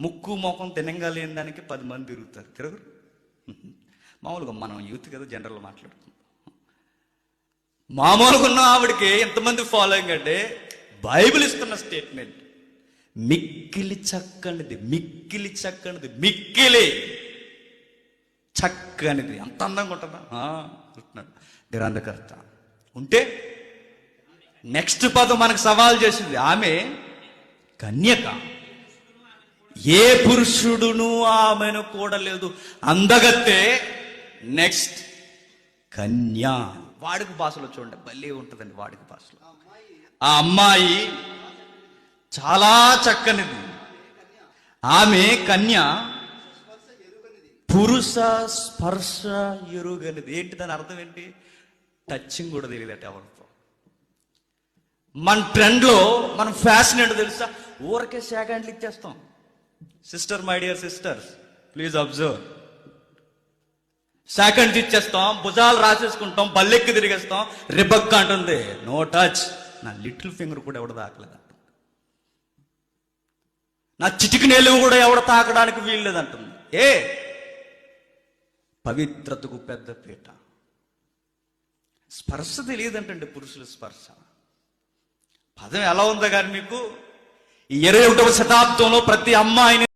ముక్కు మొఖం తినంగా లేని దానికి పది మంది తిరుగుతారు. తిరగరు. మామూలుగా మనం యూత్ కదా జనరల్ మాట్లాడుతున్నాం మామూలుగా ఉన్న ఆవిడకి ఎంతమంది ఫాలోయింగ్ అంటే బైబిల్ ఇస్తున్న స్టేట్మెంట్. మిక్కిలి చక్కనిది మిక్కిలి చక్కనిది మిక్కిలి చక్కనిది. అంత అందంగా ఉంటుందా? అంటున్నాడు. నిరంధకర్త ఉంటే నెక్స్ట్ పదం మనకు సవాల్ చేసింది ఆమె కన్యక. ఏ పురుషుడును ఆమెను కూడలేదు. అందగత్తే నెక్స్ట్ కన్య. వాడికి భాషలో చూడండి భలే ఉంటుందండి వాడికి భాషలో. ఆ అమ్మాయి చాలా చక్కనిది. ఆమె కన్య పురుష స్పర్శ ఎరుగనిది. ఏంటి దాని అర్థం ఏంటి? టచింగ్ కూడా తెలియదట ఎవరితో. మన ట్రెండ్లో మనం ఫ్యాషన్ ఏంటో తెలుసా? ఊరకే సెకండ్లు ఇచ్చేస్తాం. Sister my dear sisters please observe seconds ఇచ్చేస్తాం భుజాలు రాసేసుకుంటాం బల్లెక్కి తిరిగేస్తాం రిబక్ అంటుంది. నో టచ్ నా లిటిల్ ఫింగర్ కూడా ఎవడ తాకలేదు నా చిటికి నేలుగు కూడా ఎవడ తాకడానికి వీల్లేదంటుంది ఏ? పవిత్రతకు పెద్ద పీట. స్పర్శ తెలియదంటండి పురుషుల స్పర్శ. పదం ఎలా ఉందో కానీ మీకు? ఇరవై ఒకటవ శతాబ్దంలో ప్రతి అమ్మాయిని